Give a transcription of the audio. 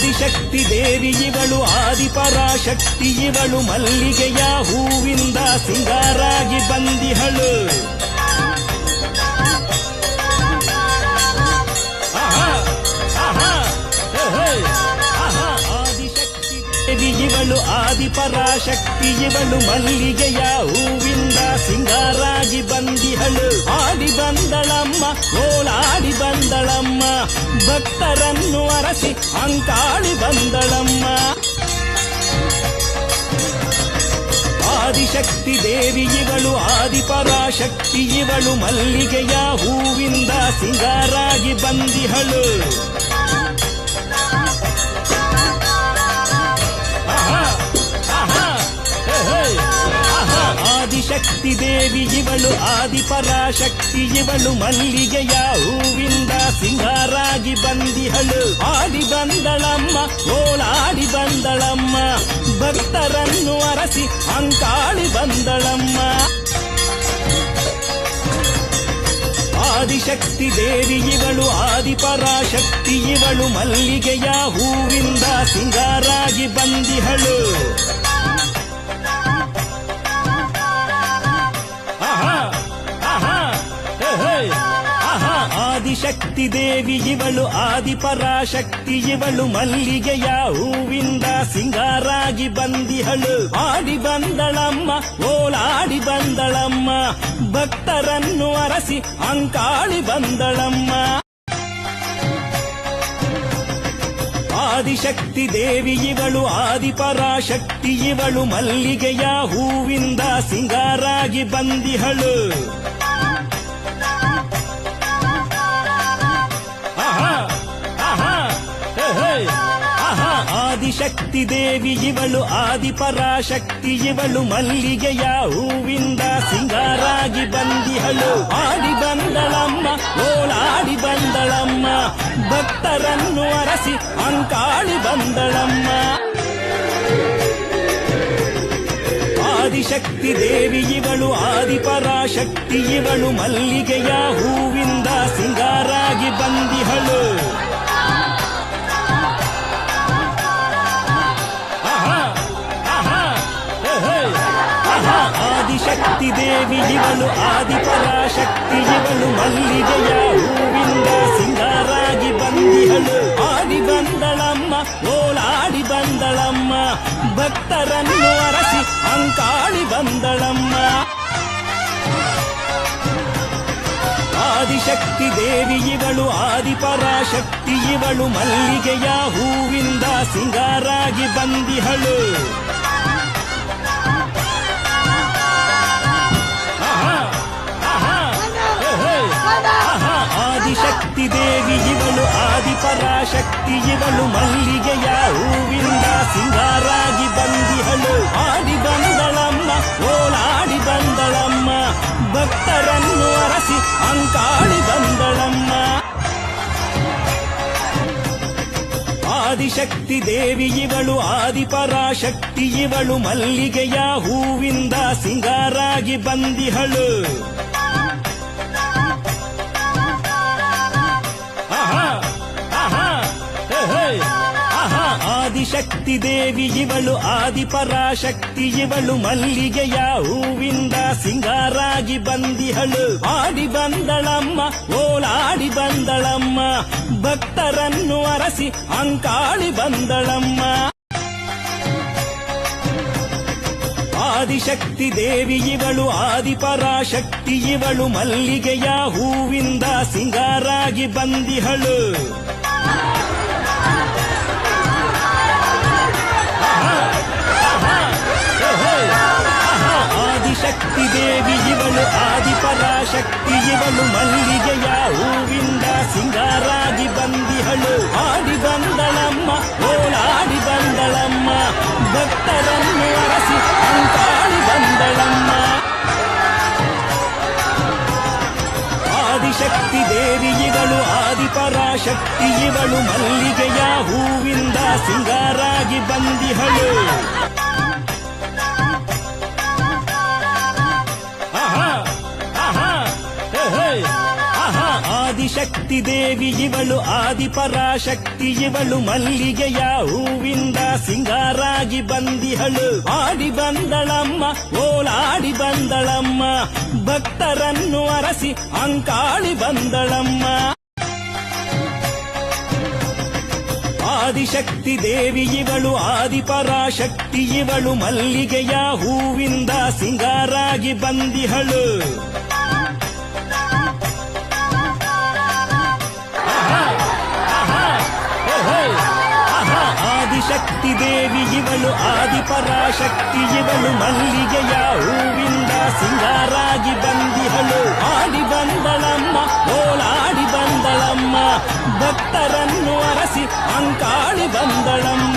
ಆದಿಶಕ್ತಿ ದೇವಿ ಇವಳು ಆದಿಪರಾಶಕ್ತಿ ಇವಳು ಮಲ್ಲಿಗೆಯ ಹೂವಿಂದ ಸಿಂಗಾರಾಗಿ ಬಂದಿಹಳು ಆಹಾ, ಆಹಾ, ಹೇ, ಹೇ, ಆಹಾ, ಆದಿಶಕ್ತಿ ದೇವಿ ಇವಳು ಆದಿಪರಾಶಕ್ತಿ ಇವಳು ಮಲ್ಲಿಗೆಯ ಹೂವಿಂದ ಸಿಂಗಾರಾಗಿ ಬಂದಿಹಳು ಆಡಿ ಬಂದಳಮ್ಮ ಓಲಾಡಿ ಬಂದಳಮ್ಮ ಭಕ್ತರನ್ನು ಅರಸಿ ಅಂಕಾಳಿ ಬಂದಳಮ್ಮ. ಆದಿಶಕ್ತಿ ದೇವಿ ಇವಳು ಆದಿಪರಾಶಕ್ತಿ ಇವಳು ಮಲ್ಲಿಗೆಯ ಹೂವಿಂದ ಸಿಂಗಾರಾಗಿ ಬಂದಿಹಳು. ಆದಿಶಕ್ತಿ ದೇವಿ ಇವಳು ಆದಿಪರಾಶಕ್ತಿ ಇವಳು ಮಲ್ಲಿಗೆಯ ಹೂವಿಂದ ಸಿಂಗಾರಾಗಿ ಬಂದಿಹಳು. ಆಡಿ ಬಂದಳಮ್ಮ, ಓಲಾಡಿ ಬಂದಳಮ್ಮ, ಭಕ್ತರನ್ನು ಅರಸಿ ಅಂಕಾಳಿ ಬಂದಳಮ್ಮ. ಆದಿಶಕ್ತಿ ದೇವಿ ಇವಳು ಆದಿಪರಾಶಕ್ತಿ ಇವಳು ಮಲ್ಲಿಗೆಯ ಹೂವಿಂದ ಸಿಂಗಾರಾಗಿ ಬಂದಿಹಳು. ಆದಿಶಕ್ತಿ ದೇವಿ ಇವಳು ಆದಿಪರಾಶಕ್ತಿ ಇವಳು ಮಲ್ಲಿಗೆಯ ಹೂವಿಂದ ಸಿಂಗಾರಾಗಿ ಬಂದಿಹಳು. ಆಡಿ ಬಂದಳಮ್ಮ, ಓಲಾಡಿ ಬಂದಳಮ್ಮ, ಭಕ್ತರನ್ನು ಅರಸಿ ಅಂಕಾಳಿ ಬಂದಳಮ್ಮ. ಆದಿಶಕ್ತಿ ದೇವಿ ಇವಳು ಆದಿಪರಾಶಕ್ತಿ ಇವಳು ಮಲ್ಲಿಗೆಯ ಹೂವಿಂದ ಸಿಂಗಾರಾಗಿ ಬಂದಿಹಳು. ಆದಿಶಕ್ತಿ ದೇವಿ ಇವಳು ಆದಿಪರಾಶಕ್ತಿ ಇವಳು ಮಲ್ಲಿಗೆಯ ಹೂವಿಂದ ಸಿಂಗಾರಾಗಿ ಬಂದಿಹಳು. ಆಡಿ ಬಂದಳಮ್ಮ, ಓಲಾಡಿ ಬಂದಳಮ್ಮ, ಭಕ್ತರನ್ನು ಅರಸಿ ಅಂಕಾಳಿ ಬಂದಳಮ್ಮ. ಆದಿಶಕ್ತಿ ದೇವಿ ಇವಳು ಆದಿಪರಾಶಕ್ತಿ ಇವಳು ಮಲ್ಲಿಗೆಯ ಹೂವಿಂದ ಸಿಂಗಾರಾಗಿ ಬಂದಿಹಳು. ಆದಿಶಕ್ತಿ ದೇವಿ ಇವಳು ಆದಿಪರಾಶಕ್ತಿ ಇವಳು ಮಲ್ಲಿಗೆಯ ಹೂವಿಂದ ಸಿಂಗಾರಾಗಿ ಬಂದಿಹಳು. ಆಡಿ ಬಂದಳಮ್ಮ, ಓಲಾಡಿ ಬಂದಳಮ್ಮ, ಭಕ್ತರನ್ನು ಅರಸಿ ಅಂಕಾಳಿ ಬಂದಳಮ್ಮ. ಆದಿಶಕ್ತಿ ದೇವಿ ಇವಳು ಆದಿಪರಾಶಕ್ತಿ ಇವಳು ಮಲ್ಲಿಗೆಯ ಹೂವಿಂದ ಸಿಂಗಾರಾಗಿ ಬಂದಿಹಳು. ದೇವಿ ಇವಳು ಆದಿಪರಾಶಕ್ತಿ, ಇವಳು ಮಲ್ಲಿಗೆಯ ಹೂವಿಂದ ಸಿಂಗಾರಾಗಿ ಬಂದಿಹಳು. ಆಡಿ ಬಂದಳಮ್ಮ, ಓಲಾಡಿ ಬಂದಳಮ್ಮ, ಭಕ್ತರನ್ನು ಅರಸಿ ಅಂಕಾಳಿ ಬಂದಳಮ್ಮ. ಆದಿಶಕ್ತಿ ದೇವಿ ಇವಳು ಆದಿಪರಾಶಕ್ತಿ, ಇವಳು ಮಲ್ಲಿಗೆಯ ಹೂವಿಂದ ಸಿಂಗಾರಾಗಿ ಬಂದಿಹಳು. ಆದಿಶಕ್ತಿ ದೇವಿ ಇವಳು ಆದಿಪರಾಶಕ್ತಿ ಇವಳು ಮಲ್ಲಿಗೆಯ ಹೂವಿಂದ ಸಿಂಗಾರಾಗಿ ಬಂದಿಹಳು. ಆಡಿ ಬಂದಳಮ್ಮ, ಓಲಾಡಿ ಬಂದಳಮ್ಮ, ಭಕ್ತರನ್ನು ಅರಸಿ ಅಂಕಾಳಿ ಬಂದಳಮ್ಮ. ಆದಿಶಕ್ತಿ ದೇವಿ ಇವಳು ಆದಿಪರಾಶಕ್ತಿ ಇವಳು ಮಲ್ಲಿಗೆಯ ಹೂವಿಂದ ಸಿಂಗಾರಾಗಿ ಬಂದಿಹಳು. ಆದಿಶಕ್ತಿ ದೇವಿ ಇವಳು ಆದಿಪರಾಶಕ್ತಿ ಇವಳು ಮಲ್ಲಿಗೆಯ ಹೂವಿಂದ ಸಿಂಗಾರಾಗಿ ಬಂದಿಹಳು ಆಡಿ ಬಂದಳಮ್ಮ ಓಲಾಡಿ ಬಂದಳಮ್ಮ ಭಕ್ತರನ್ನು ಇವಳು ಆದಿಪರಾಶಕ್ತಿ ಇವಳು ಮಲ್ಲಿಗೆಯ ಹೂವಿಂದ ಸಿಂಗಾರಾಗಿ ಬಂದಿಹಳು ಆಹಾ, ಆಹಾ, ಹೇ, ಹೇ, ಆಹಾ. ಆದಿಶಕ್ತಿ ದೇವಿ ಇವಳು ಆದಿಪರಾಶಕ್ತಿ ಇವಳು ಮಲ್ಲಿಗೆಯ ಹೂವಿಂದ ಸಿಂಗಾರಾಗಿ ಬಂದಿಹಳು ಆಡಿ ಬಂದಳಮ್ಮ ಓಲಾಡಿ ಬಂದಳಮ್ಮ ಭಕ್ತರನ್ನು ಅರಸಿ ಅಂಕಾಳಿ ಬಂದಳಮ್ಮ ಆದಿಶಕ್ತಿ ದೇವಿ ಇವಳು, ಆದಿಪರಾಶಕ್ತಿ ಇವಳು, ಮಲ್ಲಿಗೆಯ ಹೂವಿಂದ ಸಿಂಗಾರಾಗಿ ಬಂದಿಹಳು. ಆದಿಶಕ್ತಿ ದೇವಿ ಇವಳು, ಆದಿಪರಾಶಕ್ತಿ ಇವಳು, ಮಲ್ಲಿಗೆಯ ಹೂವಿಂದ ಸಿಂಗಾರಾಗಿ ಭಕ್ತರನ್ನು ಅರಸಿ ಅಂಕಾಳಿ ಬಂದಳಮ್ಮ